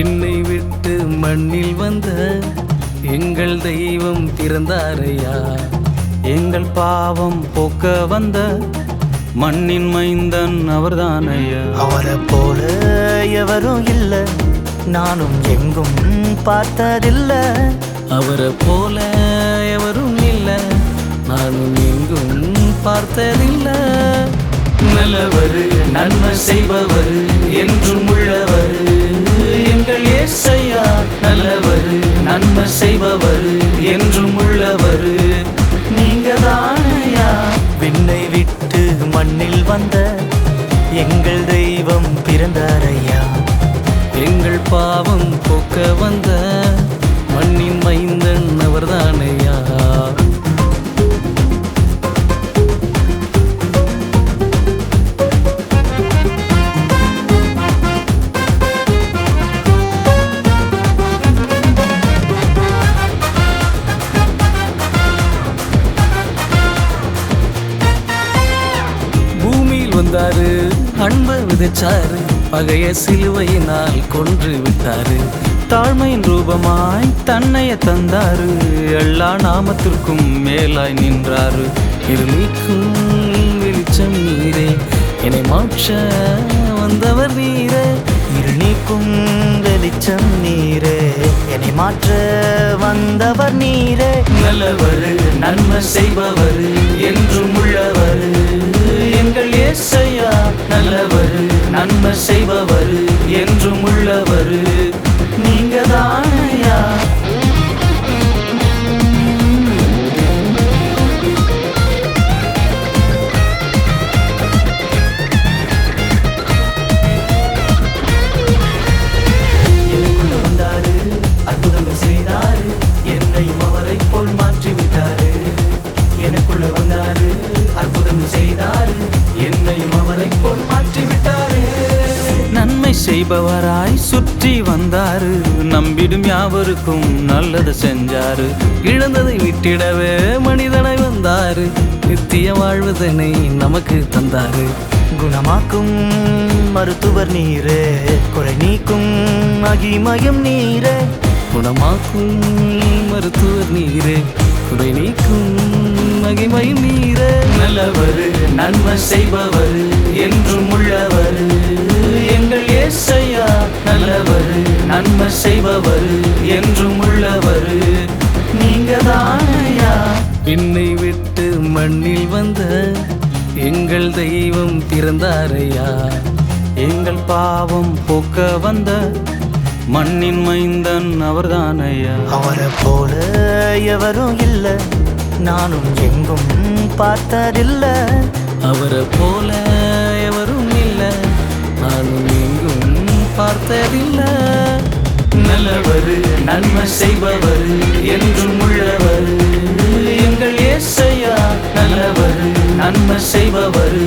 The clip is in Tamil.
விண்ணை விட்டு மண்ணில் வந்த எங்கள் தெய்வம் பிறந்தாரையா எங்கள் பாவம் போக்க வந்த மண்ணின் மைந்தன் அவர்தானையா? அவரை போல எவரும் இல்ல நானும் எங்கும் பார்த்ததில்ல. அவரை போல எவரும் இல்லை நானும் எங்கும் பார்த்ததில்லை. நல்லவர் நன்மை செய்பவர் என்றும் நன்மை செய்பவர் என்றும் உள்ளவர். நீங்க தானையா விண்ணை விட்டு மண்ணில் வந்த எங்கள் தெய்வம் பிறந்தாரையா? எங்கள் பாவம் போக்க வந்த மண்ணின் மைந்தன் விதைச்சாரு பகைய சிலுவையினால் கொன்று விட்டாரு. தாழ்மையின் ரூபமாய் தன்னைய தந்தாரு. எல்லா நாமத்திற்கும் மேலாய் நின்றாரு. இருளிக்கும் வெளிச்சம் நீரே. என்னை மாற்ற வந்தவர் நீரே. இருள் வெளிச்சம் நீரே. என்னை மாற்ற வந்தவர் நீரே. நல்லவர் நன்மை செய்பவர் என்றும் உள்ளவர். எங்கள் இயேசை நல்லவர் நன்மை செய்பவர் என்றும் உள்ளவர். நீங்க தானையா செய்பவராய் சுற்றி வந்தாரு. நம்பிடும் யாவருக்கும் நல்லது செஞ்சாரு. இழந்ததை விட்டிடவே மனிதனை வந்தாரு. நித்திய வாழ்வதனை நமக்கு தந்தாரு. குணமாக்கும் மருத்துவர் நீரே குறை நீக்கும் மகிமயம் நீரே. குணமாக்கும் மருத்துவர் நீரே குறை நீக்கும் மகிமை நீரே. நல்லவர் நன்மை செய்பவர் என்றும் உள்ளவர். செய்பவர் என்றும் உள்ளவர். நீங்க தானையா விண்ணை விட்டு மண்ணில் வந்த எங்கள் தெய்வம் பிறந்தாரையா எங்கள் பாவம் போக்க வந்த மண்ணின் மைந்தன் அவர்தானையா அவரை போல எவரும் இல்ல நானும் எங்கும் பார்த்ததில்ல. அவரை போல எவரும் இல்லை நானும் எங்கும் பார்த்ததில்லை. நல்லவர் நன்மை செய்பவர் என்றும் உள்ளவர். எங்கள் ஏசையா நல்லவர் நன்மை செய்பவர்.